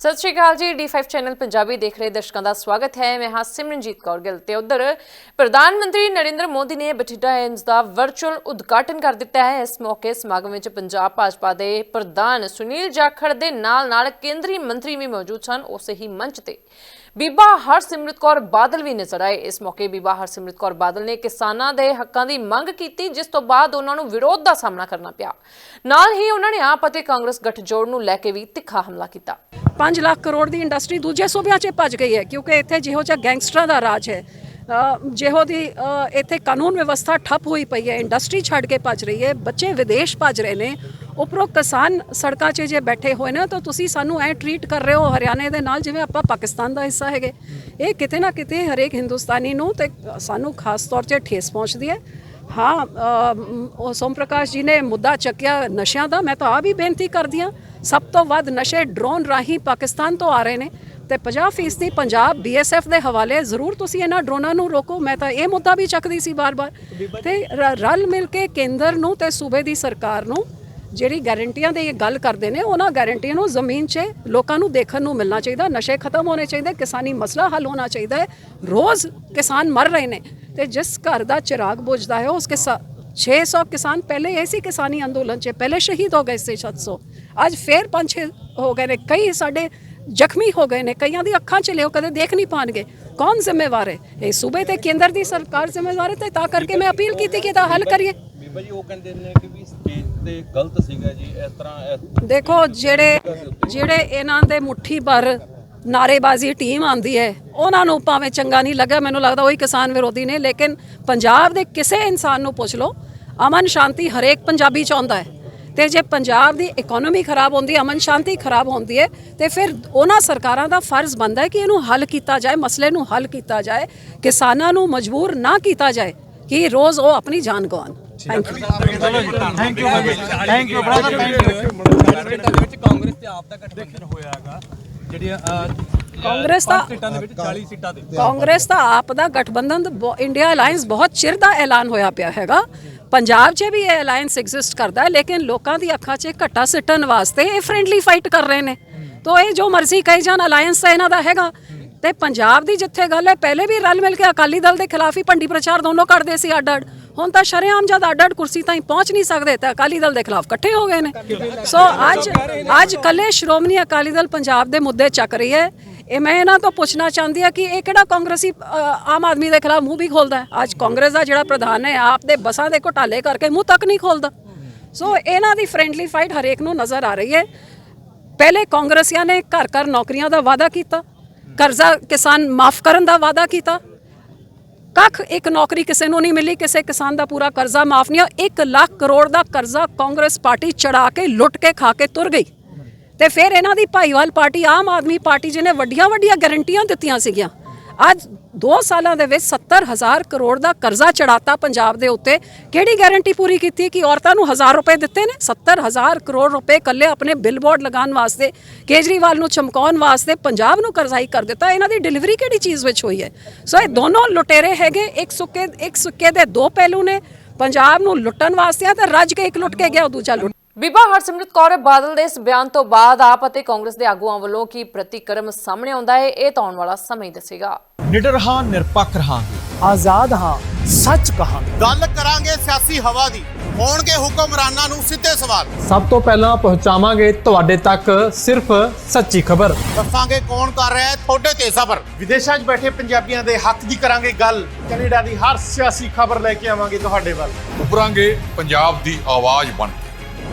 ਸਤਿ ਸ਼੍ਰੀ ਅਕਾਲ ਜੀ D5 channel Punjabi ਦੇਖ ਰਹੇ ਦਰਸ਼ਕਾਂ ਦਾ ਸਵਾਗਤ ਹੈ। ਮੈਂ ਹਾਂ ਸਿਮਰਨਜੀਤ ਕੌਰ ਗਿੱਲ ਤੇ ਉਧਰ ਪ੍ਰਧਾਨ ਮੰਤਰੀ ਨਰਿੰਦਰ ਮੋਦੀ ਨੇ ਬਠਿੰਡਾ ਏਮਸ ਦਾ ਵਰਚੁਅਲ ਉਦਘਾਟਨ ਕਰ ਦਿੱਤਾ ਹੈ। ਇਸ ਮੌਕੇ ਸਮਾਗਮ ਵਿੱਚ ਪੰਜਾਬ ਭਾਜਪਾ ਦੇ ਪ੍ਰਧਾਨ ਸੁਨੀਲ ਜਾਖੜ ਦੇ ਨਾਲ-ਨਾਲ ਕੇਂਦਰੀ ਮੰਤਰੀ ਵੀ ਮੌਜੂਦ ਸਨ। ਉਸੇ ਹੀ ਮੰਚ ਤੇ ਬੀਬਾ ਹਰਸਿਮਰਤ ਕੌਰ ਬਾਦਲ ਵੀ ਨਜ਼ਰ ਆਏ। ਇਸ ਮੌਕੇ ਬੀਬਾ ਹਰਸਿਮਰਤ ਕੌਰ ਬਾਦਲ ਨੇ ਕਿਸਾਨਾਂ ਦੇ ਹੱਕਾਂ ਦੀ ਮੰਗ ਕੀਤੀ, ਜਿਸ ਤੋਂ ਬਾਅਦ ਉਹਨਾਂ ਨੂੰ ਵਿਰੋਧ ਦਾ ਸਾਹਮਣਾ ਕਰਨਾ ਪਿਆ। ਨਾਲ ਹੀ ਉਹਨਾਂ ਨੇ ਆਪ ਅਤੇ ਕਾਂਗਰਸ ਗੱਠਜੋੜ ਨੂੰ ਲੈ ਕੇ ਵੀ ਤਿੱਖਾ ਹਮਲਾ ਕੀਤਾ। 5 ਲੱਖ ਕਰੋੜ ਦੀ ਇੰਡਸਟਰੀ ਦੂਜੇ ਸੂਬਿਆਂ 'ਚ ਭੱਜ ਗਈ ਹੈ, ਕਿਉਂਕਿ ਇੱਥੇ ਜਿਹੋ ਜਿਹਾ ਗੈਂਗਸਟਰਾਂ ਦਾ ਰਾਜ ਹੈ। ਜਿਹੋ ਦੀ ਇੱਥੇ ਕਾਨੂੰਨ ਵਿਵਸਥਾ ਠੱਪ ਹੋਈ ਪਈ ਹੈ, ਇੰਡਸਟਰੀ ਛੱਡ ਕੇ ਭੱਜ ਰਹੀ ਹੈ, ਬੱਚੇ ਵਿਦੇਸ਼ ਭੱਜ ਰਹੇ ਨੇ, ਉੱਪਰੋਂ ਕਿਸਾਨ ਸੜਕਾਂ 'ਚ ਜੇ ਬੈਠੇ ਹੋਏ ਨੇ, ਤਾਂ ਤੁਸੀਂ ਸਾਨੂੰ ਐ ਟਰੀਟ ਕਰ ਰਹੇ ਹੋ ਹਰਿਆਣੇ ਦੇ ਨਾਲ, ਜਿਵੇਂ ਆਪਾਂ ਪਾਕਿਸਤਾਨ ਦਾ ਹਿੱਸਾ ਹੈਗੇ। ਇਹ ਕਿਤੇ ਨਾ ਕਿਤੇ ਹਰੇਕ ਹਿੰਦੁਸਤਾਨੀ ਨੂੰ ਤੇ ਸਾਨੂੰ ਖਾਸ ਤੌਰ 'ਤੇ ਠੇਸ ਪਹੁੰਚਦੀ ਹੈ। ਹਾਂ ਉਹ ਸੋਮ ਪ੍ਰਕਾਸ਼ ਜੀ ਨੇ ਮੁੱਦਾ ਚੱਕਿਆ ਨਸ਼ਿਆਂ ਦਾ, ਮੈਂ ਤਾਂ ਆ ਵੀ ਬੇਨਤੀ ਕਰਦੀ ਹਾਂ, ਸਭ ਤੋਂ ਵੱਧ ਨਸ਼ੇ ਡਰੋਨ ਰਾਹੀਂ ਪਾਕਿਸਤਾਨ ਤੋਂ ਆ ਰਹੇ ਨੇ ਤੇ 50% ਦੀ ਪੰਜਾਬ ਬੀਐਸਐਫ ਦੇ ਹਵਾਲੇ ਜ਼ਰੂਰ ਤੁਸੀਂ ਇਹਨਾਂ ਡਰੋਨਾਂ ਨੂੰ ਰੋਕੋ, ਮੈਂ ਤਾਂ ਇਹ ਮੁੱਦਾ ਵੀ ਚੱਕਦੀ ਸੀ ਬਾਰ-ਬਾਰ ਤੇ ਰਲ ਮਿਲ ਕੇ ਕੇਂਦਰ ਨੂੰ ਤੇ ਸੂਬੇ ਦੀ ਸਰਕਾਰ ਨੂੰ ਜਿਹੜੀ ਗਾਰੰਟੀਆਂ ਦੀ ਇਹ ਗੱਲ ਕਰਦੇ ਨੇ, ਉਹਨਾਂ ਗਾਰੰਟੀਆਂ ਨੂੰ ਜ਼ਮੀਨ 'ਚ ਲੋਕਾਂ ਨੂੰ ਦੇਖਣ ਨੂੰ ਮਿਲਣਾ ਚਾਹੀਦਾ, ਨਸ਼ੇ ਖਤਮ ਹੋਣੇ ਚਾਹੀਦੇ, ਕਿਸਾਨੀ ਮਸਲਾ ਹੱਲ ਹੋਣਾ ਚਾਹੀਦਾ ਹੈ। ਰੋਜ਼ ਕਿਸਾਨ ਮਰ ਰਹੇ ਨੇ ਤੇ ਜਿਸ ਘਰ ਦਾ ਚਿਰਾਗ ਬੁਝਦਾ ਹੈ, ਉਸ ਕੇ ਸਾ- 600 ਕਿਸਾਨ ਪਹਿਲੇ ਐਸੀ ਕਿਸਾਨੀ ਅੰਦੋਲਨ 'ਚ, ਪਹਿਲੇ ਸ਼ਹੀਦ ਹੋ ਗਏ ਸੀ 700 ਅੱਜ ਫੇਰ 5-6 ਹੋ ਗਏ ਨੇ, ਕਈ ਸਾਡੇ ਜ਼ਖਮੀ ਹੋ ਗਏ ਨੇ, ਕਈਆਂ ਦੀ ਅੱਖਾਂ 'ਚ ਲਿਓ ਕਦੇ ਦੇਖ ਨਹੀਂ ਪਾਣਗੇ। ਕੌਣ ਜ਼ਿੰਮੇਵਾਰ ਹੈ? ਇਹ ਸੂਬੇ ਤੇ ਕੇਂਦਰ ਦੀ ਸਰਕਾਰ ਜ਼ਿੰਮੇਵਾਰ ਹੈ ਤਾਂ ਕਰਕੇ ਮੈਂ ਅਪੀਲ ਕੀਤੀ ਕਿ ਇਹਦਾ ਹੱਲ ਕਰੀਏ। ਬੀਬਾ ਜੀ, ਉਹ ਕਹਿੰਦੇ ਨੇ ਕਿ ਤੇ ਗਲਤ ਸੀਗਾ ਜੀ ਇਸ ਤਰ੍ਹਾਂ ਦੇਖੋ ਜਿਹੜੇ ਜਿਹੜੇ ਇਹਨਾਂ ਦੇ ਮੁੱਠੀ ਭਰ ਨਾਰੇਬਾਜ਼ੀ ਟੀਮ ਆਂਦੀ ਹੈ ਉਹਨਾਂ ਨੂੰ ਭਾਵੇਂ ਚੰਗਾ ਨਹੀਂ ਲੱਗਾ ਮੈਨੂੰ ਲੱਗਦਾ ਉਹੀ ਕਿਸਾਨ ਵਿਰੋਧੀ ਨੇ ਲੇਕਿਨ ਪੰਜਾਬ ਦੇ ਕਿਸੇ ਇਨਸਾਨ ਨੂੰ ਪੁੱਛ ਲਓ ਅਮਨ ਸ਼ਾਂਤੀ ਹਰੇਕ ਪੰਜਾਬੀ ਚਾਹੁੰਦਾ ਹੈ। ਤੇ ਜੇ ਪੰਜਾਬ ਦੀ ਇਕਨੋਮੀ ਖਰਾਬ ਹੁੰਦੀ ਹੈ ਅਮਨ ਸ਼ਾਂਤੀ ਖਰਾਬ ਹੁੰਦੀ ਹੈ ਤੇ ਫਿਰ ਉਹਨਾਂ ਸਰਕਾਰਾਂ ਦਾ ਫਰਜ਼ ਬਣਦਾ ਹੈ ਕਿ ਇਹਨੂੰ ਹੱਲ ਕੀਤਾ ਜਾਏ ਮਸਲੇ ਨੂੰ ਹੱਲ ਕੀਤਾ ਜਾਏ ਕਿਸਾਨਾਂ ਨੂੰ ਮਜਬੂਰ ਨਾ ਕੀਤਾ ਜਾਏ ਕਿ ਰੋਜ਼ ਉਹ ਆਪਣੀ ਜਾਨ ਗਵਾਉਣ। ਥੈਂਕ ਯੂ ਕਾਂਗਰਸ ਤੇ ਆਪ ਦਾ ਗਠਬੰਧਨ ਹੋਇਆ ਹੈਗਾ ਜਿਹੜੀਆਂ ਕਾਂਗਰਸ ਦਾ ਸੀਟਾਂ ਦੇ ਵਿੱਚ 40 ਸੀਟਾਂ ਦੇ ਕਾਂਗਰਸ ਦਾ ਆਪ ਦਾ ਗਠਬੰਧਨ ਇੰਡੀਆ ਅਲਾਈਅੰਸ ਬਹੁਤ ਚਿਰ ਦਾ ਐਲਾਨ ਹੋਇਆ ਪਿਆ ਹੈਗਾ। ਪੰਜਾਬ 'ਚ ਵੀ ਇਹ ਅਲਾਈਅੰਸ ਐਗਜ਼ਿਸਟ ਕਰਦਾ ਹੈ, ਲੇਕਿਨ ਲੋਕਾਂ ਦੀ ਅੱਖਾਂ 'ਚ ਘੱਟਾ ਸਿੱਟਣ ਵਾਸਤੇ ਇਹ ਫ੍ਰੈਂਡਲੀ ਫਾਈਟ ਕਰ ਰਹੇ ਨੇ। ਤੋ ਇਹ ਜੋ ਮਰਜ਼ੀ ਕਹੀ ਜਾਣ ਅਲਾਈਅੰਸ ਤਾਂ ਇਹਨਾਂ ਦਾ ਹੈਗਾ। ਤੇ ਪੰਜਾਬ ਦੀ ਜਿੱਥੇ ਗੱਲ ਹੈ, ਪਹਿਲੇ ਵੀ ਰਲ ਮਿਲ ਕੇ ਅਕਾਲੀ ਦਲ ਦੇ ਖਿਲਾਫ ਹੀ ਭੰਡੀ ਪ੍ਰਚਾਰ ਦੋਨੋਂ ਕਰਦੇ ਸੀ ਅੱਡ ਅੱਡ ਹੁਣ ਤਾਂ ਸ਼ਰੇਆਮ ਜਦ ਅੱਡ ਅੱਡ ਕੁਰਸੀ ਤਾਈਂ ਪਹੁੰਚ ਨਹੀਂ ਸਕਦੇ ਤਾਂ ਅਕਾਲੀ ਦਲ ਦੇ ਖਿਲਾਫ ਇਕੱਠੇ ਹੋ ਗਏ ਨੇ। ਸੋ ਅੱਜ ਅੱਜ ਕੱਲੇ ਸ਼੍ਰੋਮਣੀ ਅਕਾਲੀ ਦਲ ਪੰਜਾਬ ਦੇ ਮੁੱਦੇ ਚੱਕ ਰਹੀ ਹੈ। ਇਹ ਮੈਂ ਇਹਨਾਂ ਤੋਂ ਪੁੱਛਣਾ ਚਾਹੁੰਦੀ ਆ ਕਿ ਇਹ ਕਿਹੜਾ ਕਾਂਗਰਸੀ ਆਮ ਆਦਮੀ ਦੇ ਖਿਲਾਫ ਮੂੰਹ ਵੀ ਖੋਲਦਾ ਅੱਜ ਕਾਂਗਰਸ ਦਾ ਜਿਹੜਾ ਪ੍ਰਧਾਨ ਹੈ, ਆਪ ਦੇ ਬਸਾਂ ਦੇ ਘੁਟਾਲੇ ਕਰਕੇ ਮੂੰਹ ਤੱਕ ਨਹੀਂ ਖੋਲਦਾ। ਸੋ ਇਹਨਾਂ ਦੀ ਫ੍ਰੈਂਡਲੀ ਫਾਈਟ ਹਰੇਕ ਨੂੰ ਨਜ਼ਰ ਆ ਰਹੀ ਹੈ। ਪਹਿਲੇ ਕਾਂਗਰਸੀਆਂ ਨੇ ਘਰ ਘਰ ਨੌਕਰੀਆਂ ਦਾ ਵਾਅਦਾ ਕੀਤਾ। ਕਰਜ਼ਾ ਕਿਸਾਨ ਮਾਫ ਕਰਨ ਦਾ ਵਾਅਦਾ ਕੀਤਾ। ਕੱਖ ਇੱਕ ਨੌਕਰੀ ਕਿਸੇ ਨੂੰ ਨਹੀਂ ਮਿਲੀ, ਕਿਸੇ ਕਿਸਾਨ ਦਾ ਪੂਰਾ ਕਰਜ਼ਾ ਮਾਫ ਨਹੀਂ ਹੋਇਆ 1 ਲੱਖ ਕਰੋੜ ਦਾ ਕਰਜ਼ਾ ਕਾਂਗਰਸ ਪਾਰਟੀ ਚੜਾ ਕੇ, ਲੁੱਟ ਕੇ ਖਾ ਕੇ ਤੁਰ ਗਈ। ਤੇ ਫਿਰ ਇਹਨਾਂ ਦੀ ਭਾਈਵਾਲ ਪਾਰਟੀ, ਆਮ ਆਦਮੀ ਪਾਰਟੀ ਜਿਹਨੇ ਵੱਡੀਆਂ ਵੱਡੀਆਂ ਗਾਰੰਟੀਆਂ ਦਿੱਤੀਆਂ ਸੀਗੀਆਂ ਅੱਜ 2 ਸਾਲਾਂ ਦੇ ਵਿੱਚ 70000 ਕਰੋੜ ਦਾ ਕਰਜ਼ਾ ਚੜਾਤਾ ਪੰਜਾਬ ਦੇ ਉੱਤੇ। ਕਿਹੜੀ ਗਾਰੰਟੀ ਪੂਰੀ ਕੀਤੀ ਕਿ ਔਰਤਾਂ ਨੂੰ 1000 ਰੁਪਏ ਦਿੱਤੇ ਨੇ? 70000 ਕਰੋੜ ਰੁਪਏ ਕੱਲੇ ਆਪਣੇ ਬਿਲਬੋਰਡ ਲਗਾਉਣ ਵਾਸਤੇ, ਕੇਜਰੀਵਾਲ ਨੂੰ ਚਮਕਾਉਣ ਵਾਸਤੇ ਪੰਜਾਬ ਨੂੰ ਕਰਜ਼ਾਈ ਕਰ ਦਿੱਤਾ। ਇਹਨਾਂ ਦੀ ਡਿਲੀਵਰੀ ਕਿਹੜੀ ਚੀਜ਼ ਵਿੱਚ ਹੋਈ ਹੈ? ਸੋ ਇਹ ਦੋਨੋਂ ਲੁਟੇਰੇ ਹੈਗੇ, ਇੱਕ ਸੁੱਕੇ ਇੱਕ ਸੁੱਕੇ ਦੇ ਦੋ ਪਹਿਲੂ ਨੇ। ਪੰਜਾਬ ਨੂੰ ਲੁੱਟਣ ਵਾਸਤੇ ਆ ਤੇ ਰੱਜ ਕੇ ਇੱਕ ਲੁੱਟ ਕੇ ਗਿਆ, ਉਹ ਦੂਜਾ ਲੁੱਟ ਬੀਬਾ ਹਰਸਿਮਰਤ ਕੌਰ ਬਾਦਲ ਦੇ ਇਸ ਬਿਆਨ ਤੋਂ ਬਾਅਦ ਆਪ ਅਤੇ ਕਾਂਗਰਸ ਦੇ ਆਗੂਆਂ ਵੱਲੋਂ ਕੀ ਪ੍ਰਤੀਕਰਮ ਸਾਹਮਣੇ ਆਉਂਦਾ ਹੈ ਇਹ ਤਾਂ ਆਉਣ ਵਾਲਾ ਸਮਾਂ ਹੀ ਦੱਸੇਗਾ। ਨਿਡਰ ਹਾਂ ਨਿਰਪੱਖ ਰਹਾਂਗੇ। ਆਜ਼ਾਦ ਹਾਂ ਸੱਚ ਕਹਾਂਗੇ। ਗੱਲ ਕਰਾਂਗੇ ਸਿਆਸੀ ਹਵਾ ਦੀ ਹੋਣਗੇ ਹੁਕਮਰਾਨਾਂ ਨੂੰ ਸਿੱਧੇ ਸਵਾਲ। ਸਭ ਤੋਂ ਪਹਿਲਾਂ ਪਹੁੰਚਾਵਾਂਗੇ ਤੁਹਾਡੇ ਤੱਕ ਸਿਰਫ ਸੱਚੀ ਖਬਰ। ਦੱਸਾਂਗੇ ਕੌਣ ਕਰ ਰਿਹਾ ਹੈ ਤੁਹਾਡੇ ਤੇ ਸਬਰ। ਵਿਦੇਸ਼ਾਂ 'ਚ ਬੈਠੇ ਪੰਜਾਬੀਆਂ ਦੇ ਹੱਕ ਦੀ ਕਰਾਂਗੇ ਗੱਲ। ਕੈਨੇਡਾ ਦੀ ਹਰ ਸਿਆਸੀ ਖਬਰ ਲੈ ਕੇ ਆਵਾਂਗੇ ਤੁਹਾਡੇ ਵੱਲ। ਉਭਰਾਂਗੇ ਪੰਜਾਬ ਦੀ ਆਵਾਜ਼ ਬਣ ਕੇ।